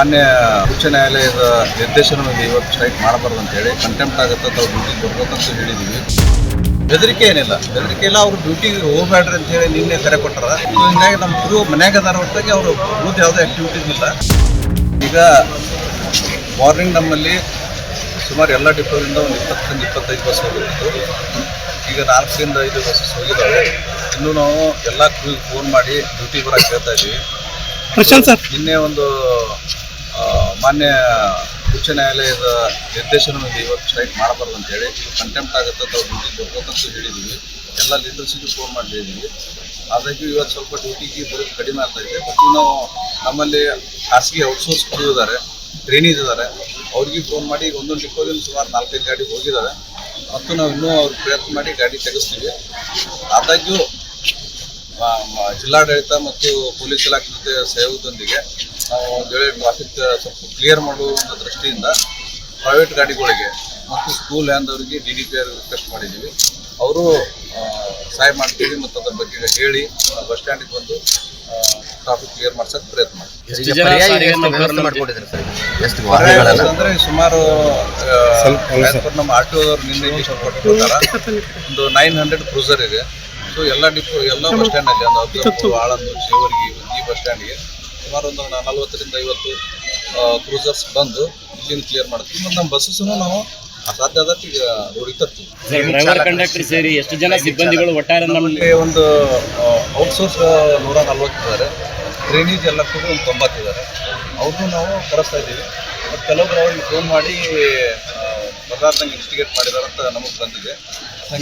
ಮಾನ್ಯ ಉಚ್ಚ ನ್ಯಾಯಾಲಯದ ನಿರ್ದೇಶನದಲ್ಲಿ ಇವತ್ತು ಸ್ಟ್ರೈಕ್ ಮಾಡಬಾರ್ದು ಅಂತೇಳಿ ಕಂಟೆಂಪ್ಟ್ ಆಗುತ್ತೆ ಅಂತ ಅವ್ರು ಡ್ಯೂಟಿಗೆ ಬರ್ಬೇಕಂತ ಹೇಳಿದೀವಿ. ಬೆದರಿಕೆ ಏನಿಲ್ಲ. ಬೆದರಿಕೆ ಇಲ್ಲ ಅವ್ರು ಡ್ಯೂಟಿಗೆ ಹೋಗ್ಬೇಡ್ರಿ ಅಂತ ಹೇಳಿ ನಿನ್ನೆ ಕರೆ ಕೊಟ್ಟಾರ ಹಿಂಗಾಗಿ ನಮ್ಮ ಗುರು ಮನ್ಯಾಗ ಅದಾರ ಹೊರತಾಗಿ ಅವರು ಬೂತ್ ಯಾವುದೇ ಆಕ್ಟಿವಿಟೀಸ್ ಇಲ್ಲ. ಈಗ ಮಾರ್ನಿಂಗ್ ನಮ್ಮಲ್ಲಿ ಸುಮಾರು ಎಲ್ಲ ಡಿಪೋದಿಂದ ಒಂದು ಇಪ್ಪತ್ತರಿಂದ ಇಪ್ಪತ್ತೈದು ಬಸ್ ಹೋಗಿತ್ತು. ಈಗ ನಾಲ್ಕರಿಂದ ಐದು ಬಸ್ಸಸ್ ಹೋಗಿದ್ದಾವೆ ಇನ್ನೂ ನಾವು ಎಲ್ಲ ಕ್ರೂಗೆ ಫೋನ್ ಮಾಡಿ ಡ್ಯೂಟಿ ಬರೋಕ್ಕೆ ಹೇಳ್ತಾ ಇದ್ದೀವಿ ನಿನ್ನೆ ಒಂದು ಮಾನ್ಯ ಉಚ್ಚ ನ್ಯಾಯಾಲಯದ ನಿರ್ದೇಶನದಲ್ಲಿ ಇವತ್ತು ಸ್ಟ್ರೈಕ್ ಮಾಡಬಾರ್ದು ಅಂತೇಳಿ ಕಂಟೆಂಪ್ಟ್ ಆಗುತ್ತೆ ಅಂತ ಡ್ಯೂಟಿಗೆ ಬರ್ಬೇಕಂತ ಹೇಳಿದ್ದೀವಿ ಎಲ್ಲ ಲೀಡರ್ಸಿಗೂ ಫೋನ್ ಮಾಡಿದ್ದೀವಿ ಆದಾಗ್ಯೂ ಇವತ್ತು ಸ್ವಲ್ಪ ಡ್ಯೂಟಿಗೆ ಬರೋದು ಕಡಿಮೆ ಆಗ್ತಾ ಇದೆ. ಬಟ್ ನಾವು ನಮ್ಮಲ್ಲಿ ಖಾಸಗಿ ಔಟ್ಸೋರ್ಸ್ ಇದ್ದಾರೆ ಟ್ರೈನೀಸ್ ಇದ್ದಾರೆ. ಅವ್ರಿಗೆ ಫೋನ್ ಮಾಡಿ ಈಗ ಒಂದೊಂದು ಡಿಪೋದಿಂದ ಸುಮಾರು ನಾಲ್ಕೈದು ಗಾಡಿ ಹೋಗಿದ್ದಾರೆ ಮತ್ತು ನಾವು ಇನ್ನೂ ಅವ್ರು ಪ್ರಯತ್ನ ಮಾಡಿ ಗಾಡಿ ತೆಗೆಸ್ತೀವಿ. ಆದಾಗ್ಯೂ ಜಿಲ್ಲಾಡಳಿತ ಮತ್ತು ಪೊಲೀಸ್ ಇಲಾಖೆ ಜೊತೆ ಸಹಯೋಗದೊಂದಿಗೆ ನಾವು ಒಂದು ವೇಳೆ ಟ್ರಾಫಿಕ್ ಸ್ವಲ್ಪ ಕ್ಲಿಯರ್ ಮಾಡುವ ದೃಷ್ಟಿಯಿಂದ ಪ್ರೈವೇಟ್ ಗಾಡಿಗಳಿಗೆ ಮತ್ತು ಸ್ಕೂಲ್ ಅವರಿಗೆ D D P R request ಮಾಡಿದ್ದೀವಿ. ಅವರು ಸಹಾಯ ಮಾಡ್ತೀವಿ ಮತ್ತು ಅದರ ಬಗ್ಗೆ ಹೇಳಿ ಬಸ್ ಸ್ಟ್ಯಾಂಡಿಗೆ ಬಂದು ಟ್ರಾಫಿಕ್ ಕ್ಲಿಯರ್ ಮಾಡ್ಸೋಕೆ ಪ್ರಯತ್ನ ಮಾಡ್ತೀವಿ. ಅಂದ್ರೆ ಸುಮಾರು ನಮ್ಮ ಆರ್ ಟಿ ಓದವ್ರು ನಿನ್ನೆ ಕೊಟ್ಟಿರ್ತಾರೆ. ಒಂದು ನೈನ್ ಹಂಡ್ರೆಡ್ ಕ್ರೂಸರ್ ಇದೆ. ಸೊ ಎಲ್ಲ ಡಿಪೋ ಎಲ್ಲ ಬಸ್ ಸ್ಟ್ಯಾಂಡಲ್ಲಿ ಒಂದು ಆಳಂದು ಶಿವರಿಗೆ ಈ ಬಸ್ ಸ್ಟ್ಯಾಂಡ್ಗೆ ಸುಮಾರು ಒಂದು ನ- ನಲವತ್ತರಿಂದ ಐವತ್ತು ಕ್ರೂಸರ್ಸ್ ಬಂದು ಇಲ್ಲಿಂದ ಕ್ಲಿಯರ್ ಮಾಡ್ತೀವಿ. ಮತ್ತು ನಮ್ಮ ಬಸ್ಸನ್ನು ನಾವು ಸಾಧ್ಯ ಆದಷ್ಟು ಈಗ ರೋಡಿಗೆ ತರ್ತೀವಿ. ಡ್ರೈವರ್ ಕಂಡಕ್ಟರ್ ಸೇರಿ ಎಷ್ಟು ಜನ ಸಿಬ್ಬಂದಿಗಳು ಒಟ್ಟಾರೆ ನಮಗೆ ನಮ್ಮಲ್ಲಿ ಒಂದು ಔಟ್ಸೋರ್ಸ್ ನೂರ ನಲ್ವತ್ತಿದ್ದಾರೆ ಟ್ರೈನೀಸ್ ಎಲ್ಲ ಕೂಡ ಒಂದು ತೊಂಬತ್ತಿದ್ದಾರೆ ಅವ್ರನ್ನೂ ನಾವು ಕರೆಸ್ತಾ ಇದ್ದೀವಿ. ಮತ್ತು ಕೆಲವೊಬ್ರು ಅವ್ರಿಗೆ ಫೋನ್ ಮಾಡಿ ಇನ್ಸ್ಟಿಗೇಟ್ ಮಾಡಿದಾರೆ ಅಂತ ನಮಗೆ ಬಂದಿದೆ.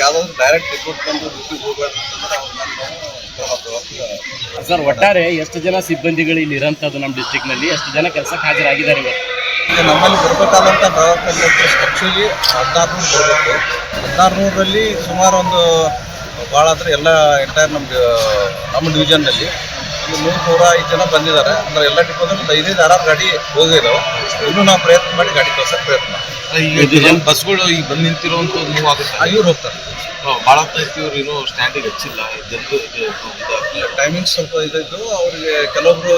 ಯಾವುದಾದ್ರು ಡೈರೆಕ್ಟ್ ರಿಪೋರ್ಟ್ ಬಂದು ಡ್ಯೂಟಿಗೆ ಹೋಗ್ಬೇಡ ಅಂತಂದ್ರೆ ಸರ್ ಒಟ್ಟಾರೆ ಎಷ್ಟು ಜನ ಸಿಬ್ಬಂದಿಗಳು ಇಲ್ಲಿ ಇರೋಂಥದ್ದು ನಮ್ಮ ಡಿಸ್ಟಿಕ್ನಲ್ಲಿ ನಲ್ಲಿ ಎಷ್ಟು ಜನ ಕೆಲಸಕ್ಕೆ ಹಾಜರಾಗಿದ್ದಾರೆ ಇವತ್ತು ಈಗ ನಮ್ಮಲ್ಲಿ ಬರಬೇಕಾದಂಥ ಡ್ರೈವರ್ ಕಂಡಕ್ಟರ್ಸ್ ಆ್ಯಕ್ಚುಲಿ ಹದಿನಾರು ನೂರು ಬರಬೇಕು. ಹದಿನಾರು ನೂರಲ್ಲಿ ಸುಮಾರು ಒಂದು ಭಾಳ ಅಂದರೆ ಎಲ್ಲ ಎಂಟೈರ್ ನಮ್ಮ ನಮ್ಮ ಡಿವಿಷನ್ನಲ್ಲಿ ಒಂದು ನೂರು ನೂರ ಐದು ಜನ ಬಂದಿದ್ದಾರೆ. ಅಂದರೆ ಎಲ್ಲ ಡಿಪೋದಲ್ಲಿ ಐದೈದು ಆರಾರು ಗಾಡಿ ಹೋಗಿದ್ದಾವೆ ಇನ್ನೂ ನಾವು ಪ್ರಯತ್ನ ಮಾಡಿ ಗಾಡಿ ಕಳ್ಸೋಕೆ ಪ್ರಯತ್ನ. ಈಗ ಬಸ್ಗಳು ಈಗ ಬಂದು ನಿಂತಿರುವಂತ ಮೂವ್ ಆಗುತ್ತೆ. ಇವ್ರು ಹೋಗ್ತಾರೆ. ಭಾಳ ಹೊತ್ತಾಯ್ತು ಇವ್ರು ಇನ್ನೂ ಸ್ಟ್ಯಾಂಡಿಗೆ ಹೆಚ್ಚಿಲ್ಲ. ಜನರು ಟೈಮಿಂಗ್ ಸ್ವಲ್ಪ ಇದ್ದು ಅವ್ರಿಗೆ ಕೆಲವೊಬ್ರು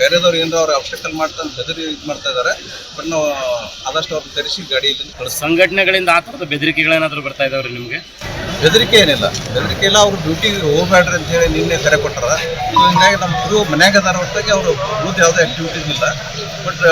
ಬೇರೆದವ್ರು ಏನಾರ ಅವ್ರು ಅಬ್ಸ್ಟ್ರಕ್ಟಲ್ ಮಾಡ್ತಾ ಬೆದರಿ ಇದು ಮಾಡ್ತಾ ಇದ್ದಾರೆ ಬಟ್ ನಾವು ಆದಷ್ಟು ಅವ್ರನ್ನ ತರಿಸಿ ಗಾಡಿ ಸಂಘಟನೆಗಳಿಂದ ಆ ಥರದ ಬೆದರಿಕೆಗಳೇನಾದರೂ ಬರ್ತಾ ಇದಾವ್ರಿ ನಿಮಗೆ? ಬೆದರಿಕೆ ಏನಿಲ್ಲ. ಬೆದರಿಕೆ ಇಲ್ಲ ಅವ್ರು ಡ್ಯೂಟಿಗೆ ಹೋಗ್ಬೇಡ್ರಿ ಅಂತ ಹೇಳಿ ನಿನ್ನೆ ಕರೆ ಕೊಟ್ಟಾರ. ಸೊ ಹಿಂಗಾಗಿ ನಮ್ಮ ಗುರು ಮನ್ಯಾಗ ಅದಾರ ಹೊರತಾಗಿ ಅವರು ಬೂತ್ ಯಾವುದೇ ಆಕ್ಟಿವಿಟೀಸ್ ಇಲ್ಲ. ಬಟ್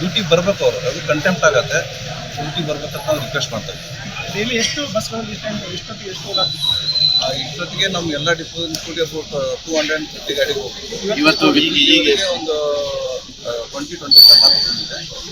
ಡ್ಯೂಟಿಗೆ ಬರಬೇಕು ಅವರು. ಅದು ಕಂಟೆಂಪ್ಟ್ ಆಗುತ್ತೆ. ಡ್ಯೂಟಿಗೆ ಬರ್ಬೇಕಂತ ನಾವು ರಿಕ್ವೆಸ್ಟ್ ಮಾಡ್ತಾ ಇದ್ದೀವಿ ಡೈಲಿ ಎಷ್ಟು ಬಸ್ಗಳಲ್ಲಿ ಎಷ್ಟೊತ್ತಿಗೆ ಎಷ್ಟು ಇಷ್ಟೊತ್ತಿಗೆ ನಮ್ಮ ಎಲ್ಲ ಡಿಪೋ ಕೂಡಿ ಟೂ ಹಂಡ್ರೆಡ್ ಆ್ಯಂಡ್ ಫಿಫ್ಟಿ ಗಾಡಿ ಹೋಗ್ತೀವಿ ಇವತ್ತು ಒಂದು ಟ್ವೆಂಟಿ ಟ್ವೆಂಟಿ ಫೈವ್ ಇನ್ನೂ